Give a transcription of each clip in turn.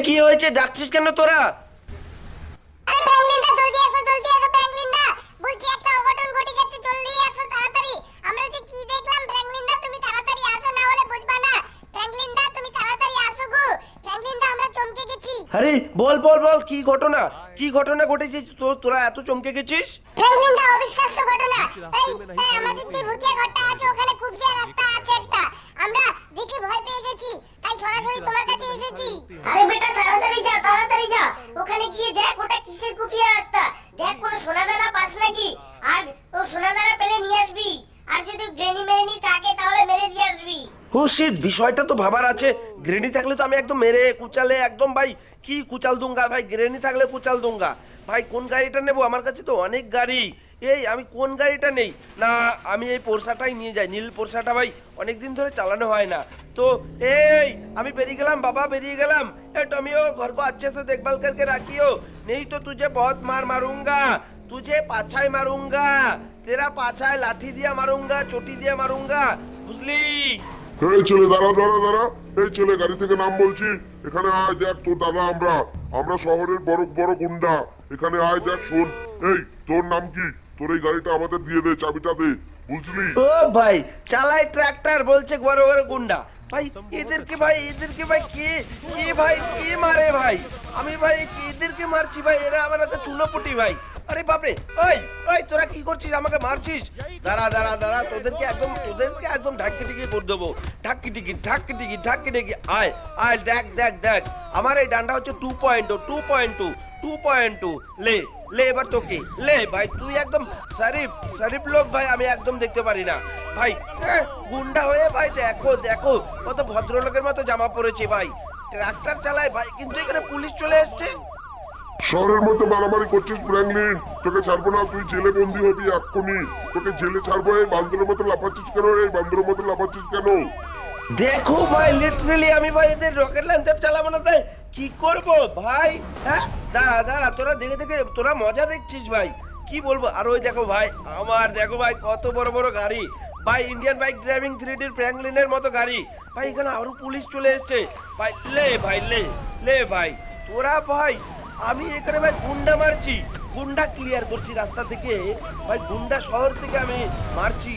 কি হয়েছে? ডাকছিস কেন তোরা? আরে জলদি এসো জলদি এসো বলছি একটা অঘটন ঘটে গেছে জলদি এসো তাড়াতাড়ি। আমরা যে কি দেখলাম তুমি তাড়াতাড়ি আসো না হলে বুঝবা না। তুমি তাড়াতাড়ি আসো গো। আমরা চমকে গেছি। আরে বল বল বল কি ঘটনা? কি ঘটনা ঘটেছে? তো- তোরা এত চমকে গেছিস? প্র্যাঙ্কলিনদা অবিশ্বাস্য ঘটনা। এই এই, আমাদের যে ভূতিয়া ঘরটা আছে ওখানে খুব যে রাস্তা আছে একটা আমরা দেখে ভয় পেয়ে গেছি তাই সরাসরি তোমার কাছে এসেছি আরে বেটা তাড়াতাড়ি যা তাড়াতাড়ি যা ওখানে গিয়ে দেখ ওটা কিসের কুপিয়া রাস্তা দেখ কোনো সোনাদানা পাস নাকি আর ও সোনাদানা পেলে নিয়ে আসবি আর যদি গ্রেনি মেরেনি থাকে তাহলে মেরে দিয়ে আসবি খুশির বিষয়টা তো ভাবার আছে। গ্রেনি থাকলে তো আমি একদম মেরে, কুচালে একদম ভাই, কি কুচাল দুঙ্গা ভাই? গ্রেনি থাকলে কুচাল দুঙ্গা। ভাই, কোন গাড়িটা নেব? আমার কাছে তো অনেক গাড়ি। এই, আমি কোন গাড়িটা নেই? না, আমি এই পোর্সাটাই নিয়ে যাই। নীল পোর্সাটা ভাই অনেক দিন ধরে চালানো হয় না। তো, এই, আমি বেরিয়ে গেলাম, বাবা, বেরিয়ে গেলাম। এ টমিও, ঘর কো আচ্ছে সে দেখভাল করকে রাখিও। নেই তো তুঝে বহুত মার মারুঙ্গা, তুঝে পাছায় মারুঙ্গা। তেরা পাছায় লাঠি দিয়া মারুঙ্গা, চটি দিয়ে মারুঙ্গা। বুঝলি? এই ছেলে, দাঁড়া দাঁড়া দাঁড়া। এই ছেলে, গাড়ি থেকে নাম বলছি। এখানে আয় দেখ তোর দাদা আমরা। আমরা শহরের বড় বড় গুন্ডা। এখানে আয় দেখ শোন। এই, তোর নাম কি? তোর এই গাড়িটা আমাদের দিয়ে দে, চাবিটা দে। বুঝলি? ও ভাই চালাই ট্রাক্টর বলছে বড় বড় গুন্ডা। ভাই, এদেরকে ভাই এদেরকে ভাই কে কে ভাই, কে মারে ভাই? আমি ভাই, এদেরকে মারছি ভাই, এরা আমার একটা চুনোপুটি ভাই। আরে বাপরে ওই ওই তোরা কি করছিস? আমাকে মারছিস? দাঁড়া দাঁড়া দাঁড়া তোদেরকে একদম তোদেরকে একদম ঢাকি টিকি করে দেবো। ঢাকি টিকি ঢাকি টিকি ঢাকি টিকি। আয় আয় দেখ দেখ দেখ। আমার এই ডান্ডা হচ্ছে two point two point two two point two লে লে এবার তোকে। লে ভাই তুই একদম শরীফ শরীফ লোক ভাই আমি একদম দেখতে পারি না। ভাই এহ, গুন্ডা হয়ে ভাই দেখো দেখো কত ভদ্রলোকের মতো জামা পরেছে ভাই। ট্রাক্টর চালায় ভাই কিন্তু এখানে পুলিশ চলে এসছে। শহরের মতো মারামারি করছিস ফ্র্যাঙ্কলিন তোকে ছাড়বো না, তুই জেলে বন্দি হবি এক্ষুনি। তোকে জেলে ছাড়বো, এই বান্দরের মতো লাফাচ্ছিস কেন? এই বান্দরের মতো লাফাচ্ছিস কেন? দেখো ভাই লিটারেলি আমি ভাই এদের রকেট লঞ্চার চালাবো না তাই। কি করব ভাই? হ্যাঁ দাঁড়া দাঁড়া, তোরা দেখে দেখে, তোরা মজা দেখছিস ভাই। কি বলব? আর ওই দেখো ভাই, আমার দেখো ভাই, কত বড় বড় গাড়ি। ভাই ইন্ডিয়ান বাইক ড্রাইভিং থ্রি ডির ফ্র্যাঙ্কলিনের মতো গাড়ি। ভাই, এখানে আরও পুলিশ চলে এসেছে। ভাই, লে ভাই, লে লে ভাই। তোরা ভাই আমি এখানে ভাই গুন্ডা মারছি। গুন্ডা ক্লিয়ার করছি রাস্তা থেকে। ভাই গুন্ডা শহর থেকে আমি মারছি।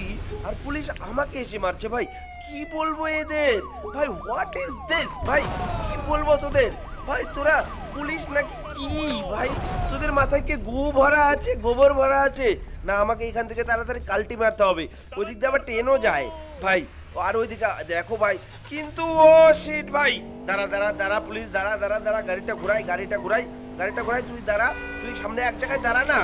আর পুলিশ আমাকে এসে মারছে ভাই। কি বলব এদের? ভাই হোয়াট ইজ দিস ভাই, কি বলব তোদের? ভাই, তোরা পুলিশ নাকি কি? ভাই, তোদের মাথায় কি গু ভরা আছে? গোবর ভরা আছে? না, আমাকে এখান থেকে তাড়াতাড়ি কাল্টি মারতে হবে। ওই দিক দিয়ে আবার ট্রেনও যায়। ভাই, আর ওইদিকে দেখো ভাই, কিন্তু ও শিট ভাই। দাঁড়া দাঁড়া দাঁড়া পুলিশ, দাঁড়া দাঁড়া দাঁড়া, গাড়িটা ঘুরাই গাড়িটা ঘুরাই। গাড়িটা ঘুরাই তুই দাঁড়া, তুই সামনে এক জায়গায় দাঁড়া না।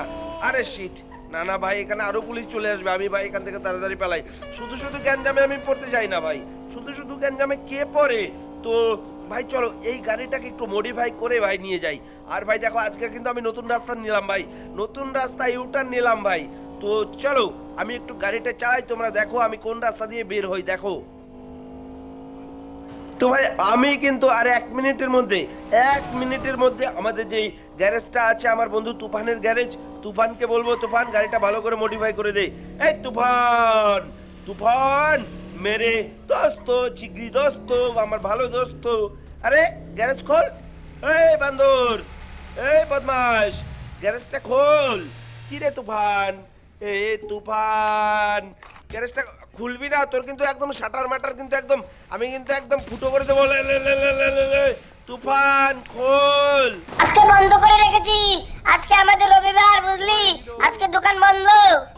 আরে শিট না না ভাই, এখানে আরও পুলিশ চলে আসবে। আমি ভাই এখান থেকে তাড়াতাড়ি পালাই। শুধু শুধু গ্যাঞ্জামে আমি পড়তে যাই না ভাই। শুধু শুধু গ্যাঞ্জামে কে পড়ে? তো ভাই, চলো, এই গাড়িটাকে একটু মডিফাই করে ভাই নিয়ে যাই। আর ভাই, দেখো, আজকে কিন্তু আমি নতুন রাস্তা নিলাম ভাই। নতুন রাস্তা ইউটার্ন নিলাম ভাই। তো চলো, আমি একটু গাড়িটা চালাই, তোমরা দেখো আমি কোন রাস্তা দিয়ে বের হই, দেখো। তো ভাই আমি কিন্তু আর এক মিনিটের মধ্যে, এক মিনিটের মধ্যে আমাদের যেই গ্যারেজটা আছে, আমার বন্ধু তুফানের গ্যারেজ তুফানকে বলব, তুফান, গাড়িটা ভালো করে মডিফাই করে দে। এই তুফান তুফান, মেরে দোস্ত চিগরি দোস্ত, আমার ভালো দোস্ত। আরে গ্যারেজ খোল। এই বান্দর, এই বদমাস গ্যারেজটা খোল। কি রে তুফান? এ তুফান গ্যারেজটা খুলবি না তোর কিন্তু একদম শাটার মাটার কিন্তু একদম আমি কিন্তু একদম ফুটো করে দেবো। তুফান খোল। আজকে বন্ধ করে রেখেছি। আজকে আমাদের রবিবার বুঝলি? আজকে দোকান বন্ধ।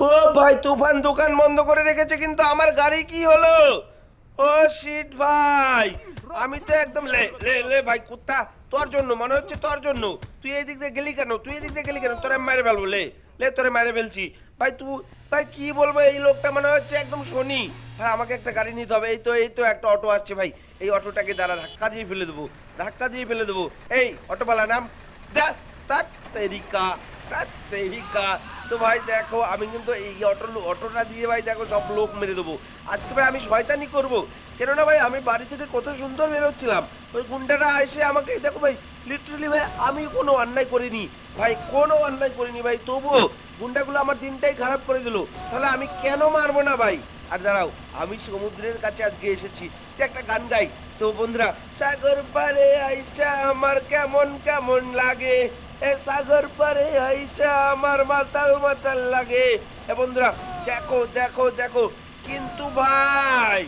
ও ভাই তুফান দোকান বন্ধ করে রেখেছে কিন্তু আমার গাড়ি কি হলো? ও শিট ভাই। আমি তো একদম লে লে লে ভাই কুত্তা। তোর জন্য মনে হচ্ছে তোর জন্য। তুই এই দিক দিয়ে গেলি কেন? তুই এই দিক দিয়ে গেলি কেন? তোরে মেরে ফেলব লে। লে তোরে মেরে ফেলছি। ভাই তুই ভাই, কি বলব, এই লোকটা মনে হচ্ছে একদম শনি। ভাই, আমাকে একটা গাড়ি নিতে হবে। এই তো এই তো একটা অটো আসছে ভাই। এই অটোটাকে দ্বারা ধাক্কা দিয়ে ফেলে দেবো। ধাক্কা দিয়ে ফেলে দেবো। এই অটোওয়ালা নাম? যা তার তেরিকা তার তেরিকা। তো ভাই, দেখো, আমি কিন্তু এই অটো, অটোটা দিয়ে ভাই, দেখো, সব লোক মেরে দেবো। আজকে ভাই, আমি শয়তানি করব। কেননা ভাই, আমি বাড়ি থেকে কত সুন্দর বেরোচ্ছিলাম ওই গুন্ডাটা এসে আমাকে, দেখো ভাই লিটারালি ভাই, আমি কোনো অন্যায় করিনি। ভাই, কোনো অন্যায় করিনি ভাই। তবুও গুন্ডাগুলো আমার দিনটাই খারাপ করে দিল। তাহলে আমি কেন মারবো না ভাই? আর দাঁড়াও, আমি সমুদ্রের কাছে আজকে এসেছি। তুই একটা গান গাই। তো বন্ধুরা, সাগর পারে আইসা আমার কেমন কেমন লাগে? এ সাগর পারে আইসা আমার মাতাল মাতাল লাগে। এ বন্ধুরা, দেখো দেখো দেখো। কিন্তু ভাই,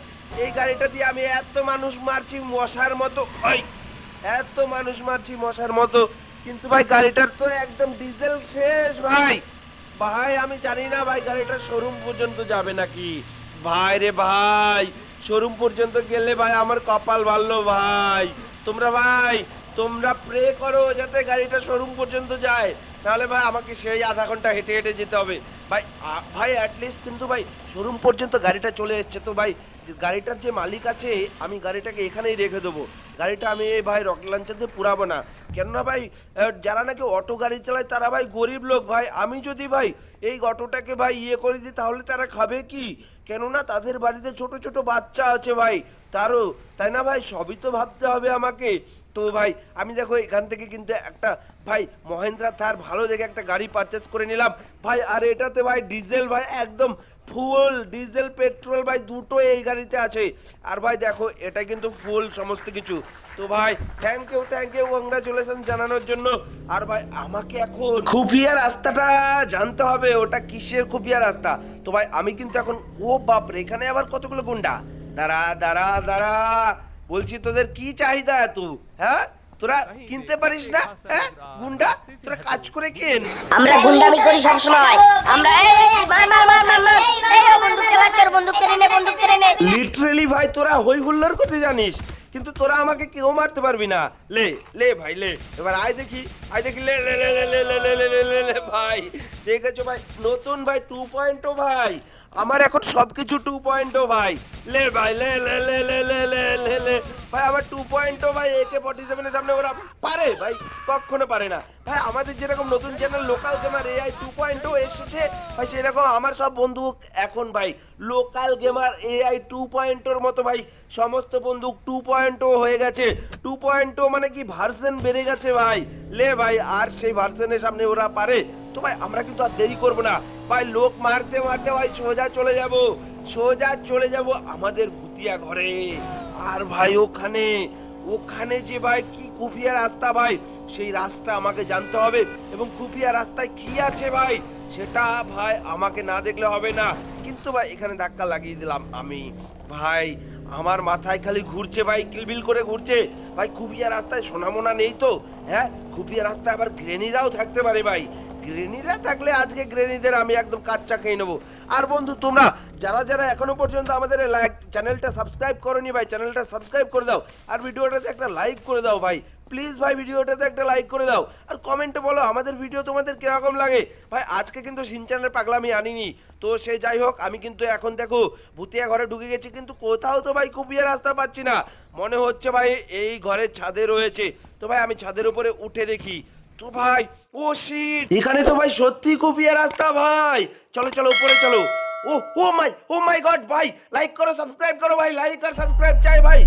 এই গাড়িটা দিয়ে আমি এত মানুষ মারছি, মশার মতো। ওই এত মানুষ মারছি মশার মতো। কিন্তু ভাই, গাড়িটার তো একদম ডিজেল শেষ, ভাই। ভাই, আমি জানি না ভাই গাড়িটা শোরুম পর্যন্ত যাবে নাকি? ভাই রে ভাই, শোরুম পর্যন্ত গেলে ভাই আমার কপাল ভালো, ভাই। তোমরা ভাই, তোমরা প্রে করো যাতে গাড়িটা শোরুম পর্যন্ত যায়। নাহলে ভাই, আমাকে সেই আধা ঘণ্টা হেঁটে হেঁটে যেতে হবে। ভাই ভাই অ্যাটলিস্ট কিন্তু ভাই, শোরুম পর্যন্ত গাড়িটা চলে এসছে তো ভাই। গাড়িটার যে মালিক আছে, আমি গাড়িটাকে এখানেই রেখে দেবো। গাড়িটা আমি এই ভাই রকেট লাঞ্চারতে পুরাবো না। কেননা ভাই যারা নাকি অটো গাড়ি চালায়, তারা ভাই গরিব লোক ভাই। আমি যদি ভাই এই অটোটাকে ভাই ইয়ে করে দিই, তাহলে তারা খাবে কি? কেননা তাদের বাড়িতে ছোট ছোট বাচ্চা আছে ভাই, তারও। তাই না ভাই? সবই তো ভাবতে হবে আমাকে। তো ভাই, আমি দেখো এখান থেকে কিন্তু একটা, ভাই, মহেন্দ্রা থার ভালো দেখে একটা গাড়ি পারচেস করে নিলাম। ভাই, আর এটাতে ভাই ডিজেল ভাই একদম ফুল ডিজেল পেট্রোল ভাই দুটো এই গাড়িতে আছে। আর ভাই দেখো, এটা কিন্তু ফুল সমস্ত কিছু। তো ভাই thank you thank you congratulation জানানোর জন্য। আর ভাই, আমাকে এখন খুফিয়া রাস্তাটা জানতে হবে, ওটা কিসের খুফিয়া রাস্তা? তো ভাই, আমি কিন্তু এখন, ও বাপরে, এখানে আবার কতগুলো গুন্ডা? দাঁড়া দাঁড়া দাঁড়া। বলছি তোদের কি চাহিদা এত হ্যাঁ তোরা কিনতে পারিস না হ্যাঁ গুন্ডা তোরা কাজ করে কেন আমরা গুন্ডামি করি সব সময় আমরা মার মার মার মার মার এই ও বন্দুক চালাচ্ছ ওর বন্দুক কেড়ে নে বন্দুক কেড়ে নে লিটারেলি ভাই তোরা হই হুল্লোর করতে জানিস কিন্তু তোরা আমাকে কেউ মারতে পারবি না লে লে ভাই লে এবার আয় দেখি আয় দেখি লে লে লে লে লে লে লে লে লে লে লে ভাই দেখেছ ভাই নতুন ভাই টু পয়েন্ট ভাই আমার এখন সবকিছু টু পয়েন্ট ভাই। লে ভাই, লে লে লে লে লে লে লে লে। ভাই, আমার টু পয়েন্ট ভাই একে ফর্টি সেভেনের সামনে ওরা পারে ভাই, কখনো পারে না। ভাই, আমাদের যেরকম নতুন channel local gamer AI two point এসেছে, ভাই, সেরকম আমার সব বন্ধু এখন ভাই লোকাল গেমার এআই টু পয়েন্টর মতো ভাই, সমস্ত বন্দুক টু পয়েন্ট হয়ে গেছে। টু পয়েন্ট মানে কি ভার্সন বেড়ে গেছে ভাই। লে ভাই, আর সেই ভার্সনের সামনে ওরা পারে। তো ভাই, আমরা কিন্তু আর দেরি করব না। ভাই, লোক মারতে মারতে ভাই, সোজা চলে যাব। সোজা চলে যাব আমাদের ভুতিয়া ঘরে। আর ভাই, ওখানে ওখানে যে ভাই, কি কুফিয়া রাস্তা ভাই, সেই রাস্তা আমাকে জানতে হবে। এবং কুফিয়া রাস্তায় কি আছে ভাই, সেটা ভাই আমাকে না দেখলে হবে না। কিন্তু ভাই, এখানে ধাক্কা লাগিয়ে দিলাম আমি। ভাই, আমার মাথায় খালি ঘুরছে ভাই, কিলবিল করে ঘুরছে। ভাই খুবিয়া রাস্তায় সোনামোনা নেই তো? হ্যাঁ খুবিয়া রাস্তায় আবার গ্রেনিরাও থাকতে পারে ভাই। গ্রেনিরা থাকলে আজকে গ্রেনিদের আমি একদম কাচ্চা খেয়ে নেব। আর বন্ধু, তোমরা যারা যারা এখনও পর্যন্ত আমাদের লাইক চ্যানেলটা সাবস্ক্রাইব করনি ভাই, চ্যানেলটা সাবস্ক্রাইব করে দাও। আর ভিডিওটাতে একটা লাইক করে দাও ভাই। প্লিজ ভাই, ভিডিওটাতে একটা লাইক করে দাও। আর কমেন্টে বলো, আমাদের ভিডিও তোমাদের কীরকম লাগে? ভাই, আজকে কিন্তু সিনচানের পাগলামি আনিনি। তো সে যাই হোক, আমি কিন্তু এখন দেখো, ভুতিয়া ঘরে ঢুকে গেছি, কিন্তু কোথাও তো ভাই কুপিয়া রাস্তা পাচ্ছি না। মনে হচ্ছে ভাই, এই ঘরের ছাদে রয়েছে। তো ভাই, আমি ছাদের উপরে উঠে দেখি। তো ভাই, ও শিট এখানে তো ভাই সত্যি কুপিয়া রাস্তা ভাই। চলো চলো, উপরে চলো। Oh oh my oh my god ভাই লাইক করো সাবস্ক্রাইব করো ভাই লাইক আর সাবস্ক্রাইব চাই ভাই।